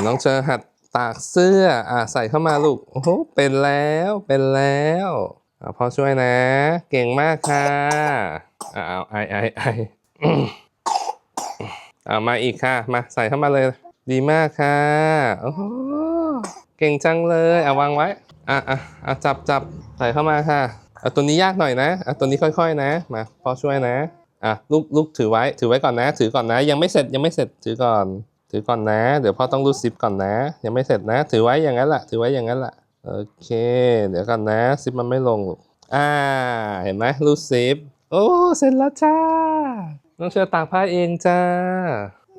น้องเชอหัดตากเสื้ออะใส่เข้ามาลูกโอ้โหเป็นแล้วเป็นแล้วอะพ่อช่วยนะ เก่งมากค่ะอะเอาไอไอไอเอามาอีกค่ะ มาใส่เข้ามาเลย ดีมากค่ะโอ้โหเก่งจังเลยเอาวางไว้อะอะอะจับจับใส่เข้ามาค่ะเอาตัวนี้ยากหน่อยนะอะตัวนี้ค่อย ๆ นะมาพ่อช่วยนะอะลูกลูกถือไว้ถือไว้ก่อนนะ ถือก่อนนะ ยังไม่เสร็จยังไม่เสร็จถือก่อน ถือก่อนนะ เดี๋ยวพ่อต้องรูดซิปก่อนนะ ยังไม่เสร็จนะ ถือไว้อย่างนั้นแหละถือไว้อย่างนั้นแหละโอเค เดี๋ยวก่อนนะซิปมันไม่ลงลูกอ่า เห็นไหมรูดซิปโอ้เสร็จแล้วจ้าน้องเชื่อตากผ้าเองจ้า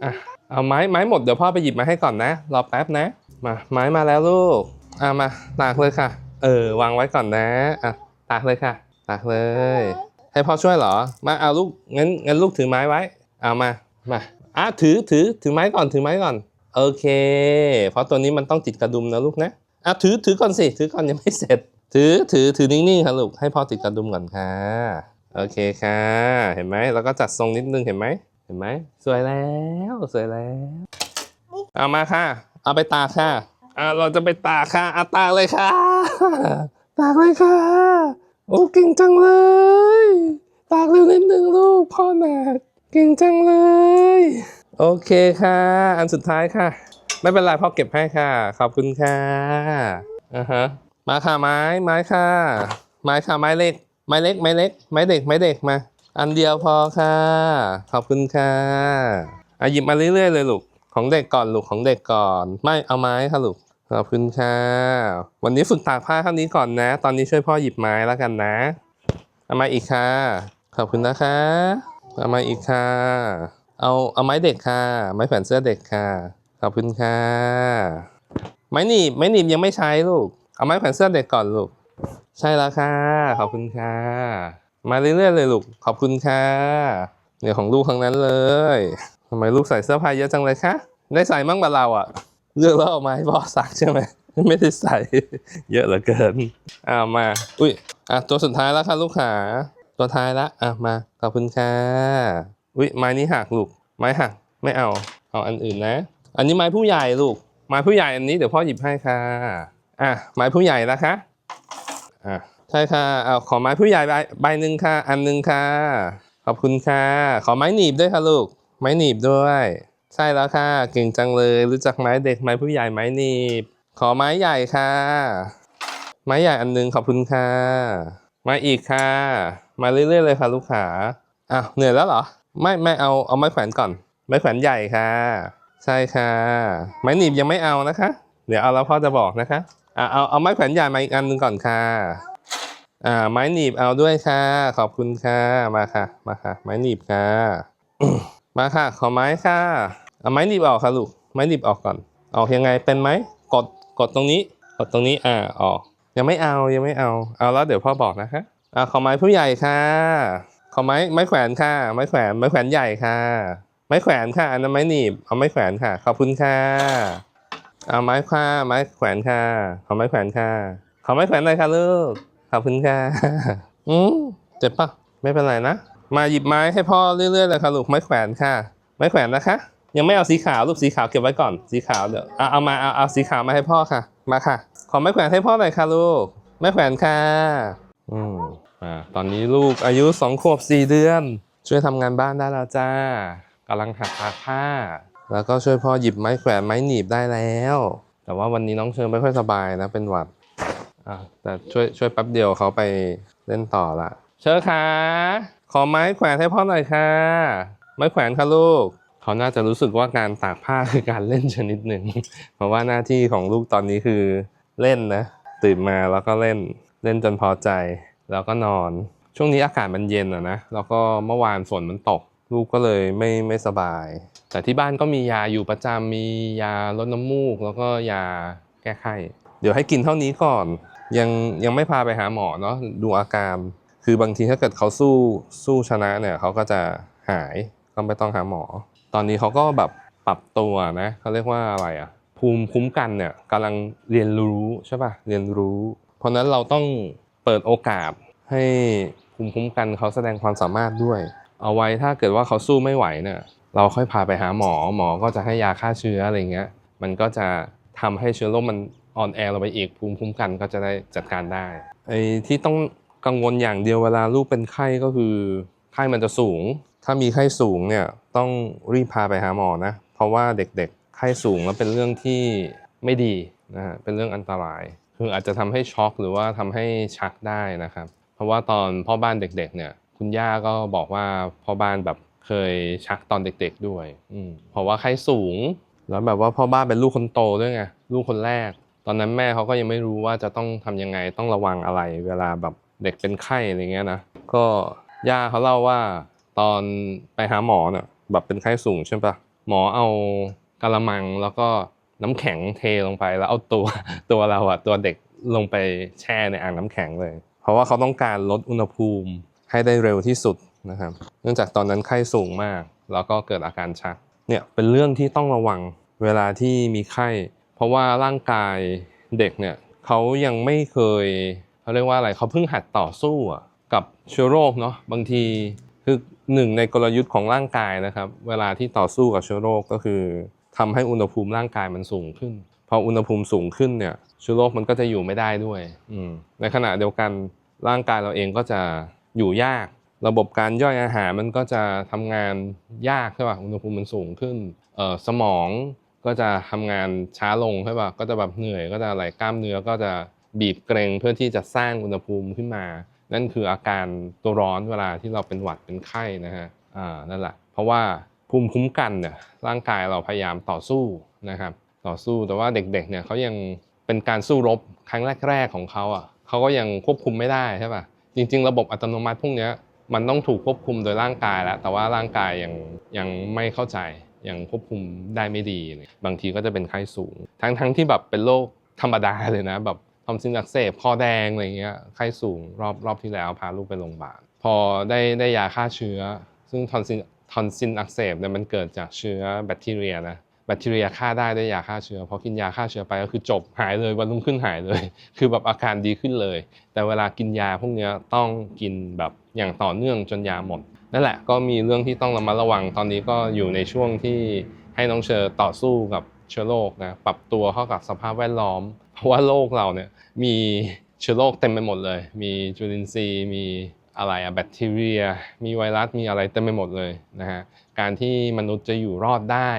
อะเอาไม้ไม้หมดเดี๋ยวพ่อไปหยิบมาให้ก่อนนะรอแป๊บนะมาไม้มาแล้วลูกอะมาตากเลยค่ะ เออวางไว้ก่อนนะอะตากเลยค่ะตากเลย ให้พ่อช่วยเหรอ มาเอาลูกงั้นงั้นลูกถือไม้ไว้ เอามามา อะถือถือถือไม้ก่อนถือไม้ก่อน โอเค เพราะตัวนี้มันต้องติดกระดุมนะลูกนะอะถือถือก่อนสิถือก่อนยังไม่เสร็จ ถือถือถือนิ่งๆค่ะลูกให้พ่อติดกระดุมก่อนค่ะโอเคค่ะ เห็นไหมแล้วก็จัดทรงนิดนึงเห็นไหมเห็นไหมสวยแล้วสวยแล้ว เอามาค่ะ เอาไปตากค่ะอะเราจะไปตากค่ะอะตากเลยค่ะ ตากเลยค่ะ โอ้เก่งจังเลย ตากเร็วนิดนึงลูกพ่อหนัก เก่งจังเลย โอเคค่ะ อันสุดท้ายค่ะ ไม่เป็นไรพ่อเก็บให้ค่ะ ขอบคุณค่ะอ่าฮะมาค่ะไม้ไม้ค่ะ ไม้ค่ะไม้เล็ก ไม้เล็กไม้เล็กไม้เด็กไม้เด็กมา อันเดียวพอค่ะ ขอบคุณค่ะอะหยิบมาเรื่อยๆเลยลูกของเด็กก่อนลูกของเด็กก่อน ไม่เอาไม้ค่ะลูกขอบคุณค่ะ วันนี้ฝึกตากผ้าเท่านี้ก่อนนะ ตอนนี้ช่วยพ่อหยิบไม้แล้วกันนะ เอามาอีกค่ะ ขอบคุณนะคะ เอามาอีกค่ะ เอาเอาไม้เด็กค่ะ ไม้แขวนเสื้อเด็กค่ะ ขอบคุณค่ะ ไม้หนีบไม้หนีบยังไม่ใช้ลูก เอาไม้แขวนเสื้อเด็กก่อนลูก ใช่แล้วค่ะ ขอบคุณค่ะ มาเรื่อยๆเลยลูก ขอบคุณค่ะเนี่ยของลูกทั้งนั้นเลยทำไมลูกใส่เสื้อผ้าเยอะจังเลยคะ ได้ใส่มั่งบาเราอะเลือกแล้วเอามาให้พ่อซักใช่ไหมไม่ได้ใส่ เยอะเหลือเกินเอามา อุ้ยอะตัวสุดท้ายแล้วค่ะลูกขา ตัวท้ายละอะมาขอบคุณค่ะอุ้ยไม้นี้หักลูกไม้หักไม่เอาเอาอันอื่นนะ อันนี้ไม้ผู้ใหญ่ลูก ไม้ผู้ใหญ่อันนี้เดี๋ยวพ่อหยิบให้ค่ะอะไม้ผู้ใหญ่นะคะอะใช่ค่ะเอาขอไม้ผู้ใหญ่ใบใบหนึ่งค่ะ อันหนึ่งค่ะ ขอบคุณค่ะ ขอไม้หนีบด้วยค่ะลูก ไม้หนีบด้วย ใช่แล้วค่ะ เก่งจังเลย รู้จักไม้เด็กไม้ผู้ใหญ่ไม้หนีบ ขอไม้ใหญ่ค่ะ ไม้ใหญ่อันหนึ่งขอบคุณค่ะ มาอีกค่ะ มาเรื่อยๆเลยค่ะลูกค้าอ้าวเหนื่อยแล้วเหรอ ไม่ไม่เอาเอาไม้แขวนก่อน ไม้แขวนใหญ่ค่ะ ใช่ค่ะ ไม้หนีบยังไม่เอานะคะ เดี๋ยวเอาแล้วพ่อจะบอกนะคะอะเอาเอาไม้แขวนใหญ่มาอีกอันหนึงก่อนค่ะอ่าไม้หนีบเอาด้วยค่ะ ขอบคุณค่ะมาค่ะ มาค่ะ ไม้หนีบค่ะมาค่ะ ขอไม้ค่ะเอาไม้หนีบออกค่ะลูกไม้หนีบออกก่อน ออกยังไงเป็นไหมกดกดตรงนี้ กดตรงนี้อ่าออก ยังไม่เอายังไม่เอา เอาแล้วเดี๋ยวพ่อบอกนะคะอ่าขอไม้ผู้ใหญ่ค่ะ ขอไม้ไม้แขวนค่ะ ไม้แขวนไม้แขวนใหญ่ค่ะ ไม้แขวนค่ะอันนั้นไม้หนีบเอาไม้แขวนค่ะ ขอบคุณค่ะเอาไม้ค่ะไม้แขวนค่ะ ขอไม้แขวนค่ะ ขอไม้แขวนหน่อยค่ะลูกขอบคุณค่ะอืมเจ็บปะไม่เป็นไรนะมาหยิบไม้ให้พ่อเรื่อยๆเลยค่ะลูกไม้แขวนค่ะ ไม้แขวนนะคะ ยังไม่เอาสีขาวลูกสีขาวเก็บไว้ก่อน สีขาวเดี๋ยวเอาเอามาเอาเอาสีขาวมาให้พ่อค่ะ มาค่ะ ขอไม้แขวนให้พ่อหน่อยค่ะลูกไม้แขวนค่ะอืมอ่าตอนนี้ลูกอายุสองขวบสี่เดือน ช่วยทำงานบ้านได้แล้วจ้ากำลังหัดตาผ้า แล้วก็ช่วยพ่อหยิบไม้แขวนไม้หนีบได้แล้ว แต่ว่าวันนี้น้องเชิญไม่ค่อยสบายนะเป็นหวัดอ่าแต่ช่วยช่วยแป๊บเดียวเขาไปเล่นต่อละเชิญค่ะขอไม้แขวนให้พ่อหน่อยค่ะไม้แขวนค่ะลูก เขาน่าจะรู้สึกว่าการตากผ้าคือการเล่นชนิดหนึ่ง เพราะว่าหน้าที่ของลูกตอนนี้คือเล่นนะ ตื่นมาแล้วก็เล่นเล่นจนพอใจ แล้วก็นอน ช่วงนี้อากาศมันเย็นอะนะแล้วก็เมื่อวานฝนมันตก ลูกก็เลยไม่ไม่สบาย แต่ที่บ้านก็มียาอยู่ประจำมียาลดน้ำมูก แล้วก็ยาแก้ไข้เดี๋ยวให้กินเท่านี้ก่อน ยังยังไม่พาไปหาหมอเนาะดูอาการคือบางทีถ้าเกิดเขาสู้สู้ชนะเนี่ยเขาก็จะหายก็ไม่ต้องหาหมอ ตอนนี้เขาก็แบบปรับตัวนะเขาเรียกว่าอะไรอะภูมิคุ้มกันเนี่ยกำลังเรียนรู้ใช่ป่ะเรียนรู้ เพราะนั้นเราต้องเปิดโอกาสให้ภูมิคุ้มกันเขาแสดงความสามารถด้วย เอาไว้ถ้าเกิดว่าเขาสู้ไม่ไหวเนี่ยเราค่อยพาไปหาหมอหมอก็จะให้ยาฆ่าเชื้ออะไรเงี้ยมันก็จะทำให้เชื้อโรคมันอ่อนแอลงไปอีกภูมิคุ้มกันก็จะได้จัดการได้ไอ้ที่ต้องกังวลอย่างเดียวเวลาลูกเป็นไข้ก็คือ ไข้มันจะสูง ถ้ามีไข้สูงเนี่ยต้องรีบพาไปหาหมอนะ เพราะว่าเด็กๆ ไข้สูงแล้วเป็นเรื่องที่ไม่ดีนะฮะ เป็นเรื่องอันตราย คืออาจจะทำให้ช็อกหรือว่าทำให้ชักได้นะครับ เพราะว่าตอนพ่อบ้านเด็กๆ เนี่ย คุณย่าก็บอกว่าพ่อบ้านแบบเคยชักตอนเด็กๆ ด้วยอืเพราะว่าไข้สูง แล้วแบบว่าพ่อบ้านเป็นลูกคนโตด้วยไง ลูกคนแรก ตอนนั้นแม่เขาก็ยังไม่รู้ว่าจะต้องทำยังไง ต้องระวังอะไร เวลาแบบเด็กเป็นไข้อะไรเงี้ยนะ ก็ ย่าเขาเล่าว่าตอนไปหาหมอเนี่ยแบบเป็นไข้สูงใช่ปะหมอเอากะละมังแล้วก็น้ำแข็งเทลงไปแล้วเอาตัวตัวเราอะตัวเด็กลงไปแช่ในอ่างน้ำแข็งเลย เพราะว่าเขาต้องการลดอุณหภูมิให้ได้เร็วที่สุดนะครับ เนื่องจากตอนนั้นไข้สูงมาก แล้วก็เกิดอาการชักเนี่ยเป็นเรื่องที่ต้องระวังเวลาที่มีไข้ เพราะว่าร่างกายเด็กเนี่ยเขายังไม่เคยเขาเรียกว่าอะไรเขาเพิ่งหัดต่อสู้อะ กับเชื้อโรคเนาะบางทีคือหนึ่งในกลยุทธ์ของร่างกายนะครับ เวลาที่ต่อสู้กับเชื้อโรคก็คือทำให้อุณหภูมิร่างกายมันสูงขึ้น พออุณหภูมิสูงขึ้นเนี่ยเชื้อโรคมันก็จะอยู่ไม่ได้ด้วยในขณะเดียวกันร่างกายเราเองก็จะอยู่ยาก ระบบการย่อยอาหารมันก็จะทำงานยากใช่ป่ะอุณหภูมิมันสูงขึ้นสมองก็จะทำงานช้าลงใช่ป่ะก็จะแบบเหนื่อยก็จะอะไรกล้ามเนื้อก็จะบีบเกรงเพื่อที่จะสร้างอุณหภูมิขึ้นมา นั่นคืออาการตัวร้อนเวลาที่เราเป็นหวัดเป็นไข้นะฮะอ่านั่นแหละเพราะว่าภูมิคุ้มกันเนี่ยร่างกายเราพยายามต่อสู้นะครับ ต่อสู้แต่ว่าเด็กๆเนี่ยเขายังเป็นการสู้รบครั้งแรกๆของเขาอะเขาก็ยังควบคุมไม่ได้ใช่ป่ะจริง ๆ ระบบอัตโนมัติพวกนี้มันต้องถูกควบคุมโดยร่างกายแล้ว แต่ว่าร่างกายยังยังไม่เข้าใจยังควบคุมได้ไม่ดี บางทีก็จะเป็นไข้สูง ทั้งๆที่แบบเป็นโรคธรรมดาเลยนะแบบ ทอมซินอักเสบคอแดงอะไรเงี้ยไข้สูงรอบรอบที่แล้วพาลูกไปโรงพยาบาลพอได้ได้ยาฆ่าเชื้อ ซึ่งทอนซินทอนซินอักเสบเนี่ยมันเกิดจากเชื้อแบคทีเรียนะแบคทีเรียฆ่าได้ด้วยยาฆ่าเชื้อพอกินยาฆ่าเชื้อไปก็คือจบหายเลยวันรุ่งขึ้นหายเลย คือแบบอาการดีขึ้นเลย แต่เวลากินยาพวกเนี้ยต้องกินแบบอย่างต่อเนื่องจนยาหมดนั่นแหละก็มีเรื่องที่ต้องระมัดระวังตอนนี้ก็อยู่ในช่วงที่ให้น้องเชอต่อสู้กับเชื้อโรคนะปรับตัวเข้ากับสภาพแวดล้อมเพราะว่าโลกเราเนี่ยมีเชื้อโรคเต็มไปหมดเลย มีจุลินทรีย์ มีอะไรอะแบคทีเรีย มีไวรัส มีอะไรเต็มไปหมดเลยนะฮะ การที่มนุษย์จะอยู่รอดได้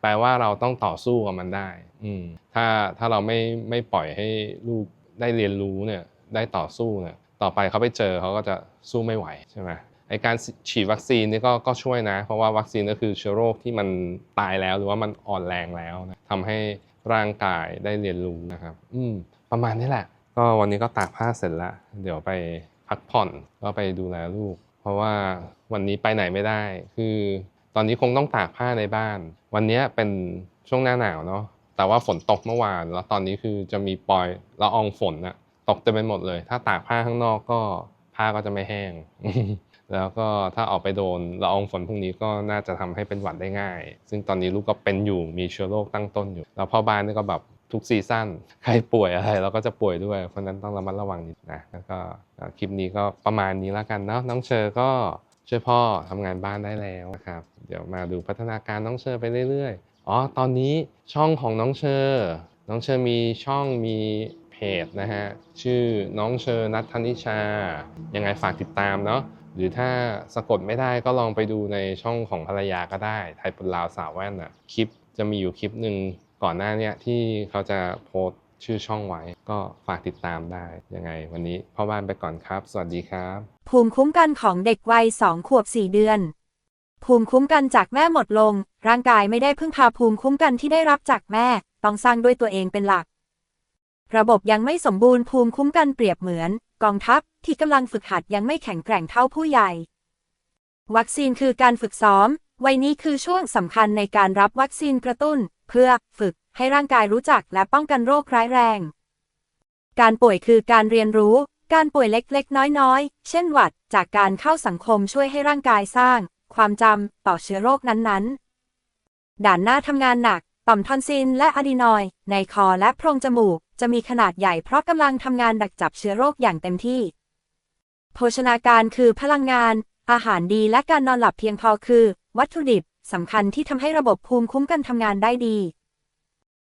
แปลว่าเราต้องต่อสู้กับมันได้ อืม ถ้าถ้าเราไม่ไม่ปล่อยให้ลูกได้เรียนรู้เนี่ย ได้ต่อสู้เนี่ย ต่อไปเขาไปเจอเขาก็จะสู้ไม่ไหวใช่ไหมไอการฉีดวัคซีนนี่ก็ก็ช่วยนะ เพราะว่าวัคซีนก็คือเชื้อโรคที่มันตายแล้วหรือว่ามันอ่อนแรงแล้วนะทำให้ ร่างกายได้เรียนรู้นะครับ อืมประมาณนี้แหละ ก็วันนี้ก็ตากผ้าเสร็จแล้วเดี๋ยวไปพักผ่อนก็ไปดูแลลูก เพราะว่าวันนี้ไปไหนไม่ได้ คือตอนนี้คงต้องตากผ้าในบ้าน วันนี้เป็นช่วงหน้าหนาวเนาะแต่ว่าฝนตกเมื่อวาน แล้วตอนนี้คือจะมีปล่อยละอองฝนอะตกเต็มไปหมดเลย ถ้าตากผ้าข้างนอกก็ผ้าก็จะไม่แห้ง แล้วก็ถ้าออกไปโดนละอองฝนพวกนี้ก็น่าจะทำให้เป็นหวัดได้ง่าย ซึ่งตอนนี้ลูกก็เป็นอยู่มีเชื้อโรคตั้งต้นอยู่ แล้วพ่อบ้านนี่ก็แบบทุกซีซั่นใครป่วยอะไรเราก็จะป่วยด้วย เพราะฉะนั้นต้องระมัดระวังนิดนะแล้วก็คลิปนี้ก็ประมาณนี้แล้วกันเนาะน้องเชอก็ช่วยพ่อทำงานบ้านได้แล้วนะครับ เดี๋ยวมาดูพัฒนาการน้องเชอไปเรื่อยๆ อ๋อ ตอนนี้ช่องของน้องเชอ น้องเชอมีช่องมีเพจนะฮะ ชื่อน้องเชอนัทธนิชา ยังไงฝากติดตามเนาะ หรือถ้าสะกดไม่ได้ก็ลองไปดูในช่องของภรรยาก็ได้ ไทยปุลาวสาวแว่นอะคลิปจะมีอยู่คลิปหนึ่งก่อนหน้านี้ที่เขาจะโพสชื่อช่องไว้ก็ฝากติดตามได้ยังไง วันนี้พ่อบ้านไปก่อนครับ สวัสดีครับ ภูมิคุ้มกันของเด็กวัย2ขวบ4เดือน ภูมิคุ้มกันจากแม่หมดลง ร่างกายไม่ได้พึ่งพาภูมิคุ้มกันที่ได้รับจากแม่ ต้องสร้างด้วยตัวเองเป็นหลัก ระบบยังไม่สมบูรณ์ภูมิคุ้มกันเปรียบเหมือน กองทัพที่กำลังฝึกหัดยังไม่แข็งแกร่งเท่าผู้ใหญ่ วัคซีนคือการฝึกซ้อม วัยนี้คือช่วงสำคัญในการรับวัคซีนกระตุ้น เพื่อฝึกให้ร่างกายรู้จักและป้องกันโรคร้ายแรง การป่วยคือการเรียนรู้ การป่วยเล็กๆ น้อยๆ เช่นหวัด จากการเข้าสังคมช่วยให้ร่างกายสร้าง ความจำต่อเชื้อโรคนั้นๆ ด่านหน้าทำงานหนัก ต่อมทอนซิลและอะดีนอย ในคอและโพรงจมูก จะมีขนาดใหญ่เพราะกำลังทำงานดักจับเชื้อโรคอย่างเต็มที่ โภชนาการคือพลังงาน อาหารดีและการนอนหลับเพียงพอคือ วัตถุดิบสำคัญที่ทำให้ระบบภูมิคุ้มกันทำงานได้ดี